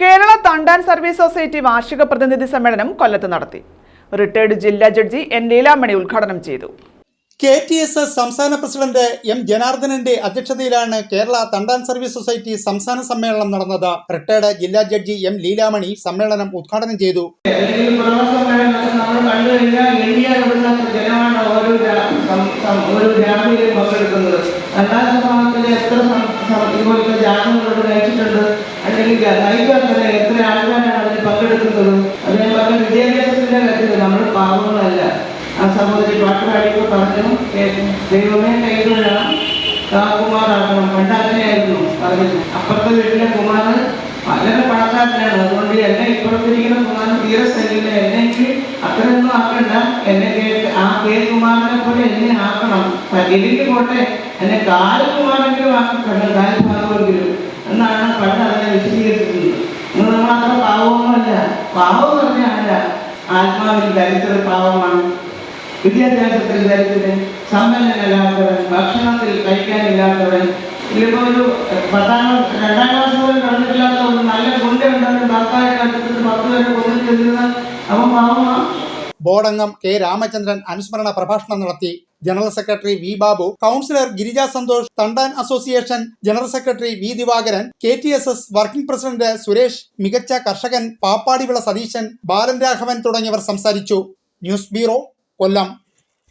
Kerala തണ്ടാൻ service society വാർഷിക പ്രതിനിധി സമ്മേളനം കൊല്ലത്ത് നടത്തി. റിട്ടയർഡ് ജില്ലാ ജഡ്ജി എൻ ലീലാമണി ഉദ്ഘാടനം ചെയ്തു. കെ ടി എസ് എസ് സംസ്ഥാന പ്രസിഡന്റ് എം ജനാർദ്ദനന്റെ അധ്യക്ഷതയിലാണ് കേരള തണ്ടാൻ സർവീസ് സൊസൈറ്റി സംസ്ഥാന സമ്മേളനം നടന്നത്. റിട്ടയർഡ് ജില്ലാ ജഡ്ജി എം ലീലാമണി സമ്മേളനം ഉദ്ഘാടനം ചെയ്തു. അല്ലെങ്കിൽ പങ്കെടുക്കുന്നത് പറഞ്ഞ വിദ്യാഭ്യാസത്തിന്റെ കാര്യത്തിൽ നമ്മൾ പാവങ്ങളല്ല. ആ സഹോദരി പാട്ടുപാടിയൊക്കെ പറഞ്ഞു ദൈവമേ കൈകൊള്ളണം കുമാറാക്കണം പണ്ട് അങ്ങനെയായിരുന്നു അപ്പുറത്തെ വീട്ടിലെ കുമാരൻ വളരെ പണക്കാരനാണ്. അതുകൊണ്ട് എന്നെ ഇപ്പുറത്തിരിക്കുന്ന കുമാരൻ തീരെ സ്ഥലില്ല എന്നെ എനിക്ക് അത്രയൊന്നും ആക്കണ്ട. എന്നെ ആ പേര് കുമാരനെ പോലെ എന്നെ ആക്കണം. എനിക്ക് പോട്ടെ. എന്നെ കാലകുമാരെങ്കിലും കുമാരെങ്കിലും ആക്കണം പാവമൊന്നുമല്ല പാവം പറഞ്ഞല്ല ആത്മാവിൽ ദരിദ്ര പാവമാണ്. വിദ്യാഭ്യാസത്തിൽ ദരിദ്രൻ സമ്പന്നനല്ലാത്തവൻ ഭക്ഷണത്തിൽ കഴിക്കാനില്ലാത്തവൻ ഇതിപ്പോ ഒരു പത്താം രണ്ടാം ക്ലാസ് പോലും കടന്നിട്ടില്ലാത്തവൻ നല്ല ഗുണ്ടയുണ്ടെന്ന് ഭർത്താവിനെ കണ്ടെത്തിട്ട് പത്ത് പേരെ കൊന്നിട്ടിരുന്ന അവൻ പാവമാണ്. ബോർഡംഗം കെ രാമചന്ദ്രൻ അനുസ്മരണ പ്രഭാഷണം നടത്തി general secretary V Babu councillor Girija Santhosh Thandan association general secretary V Divakaran K T S S working president Suresh മികച്ച കർഷകൻ പാപ്പാടിവിള സതീശൻ ബാലൻ രാഘവൻ തുടങ്ങിയവർ സംസാരിച്ചു. News bureau Kollam.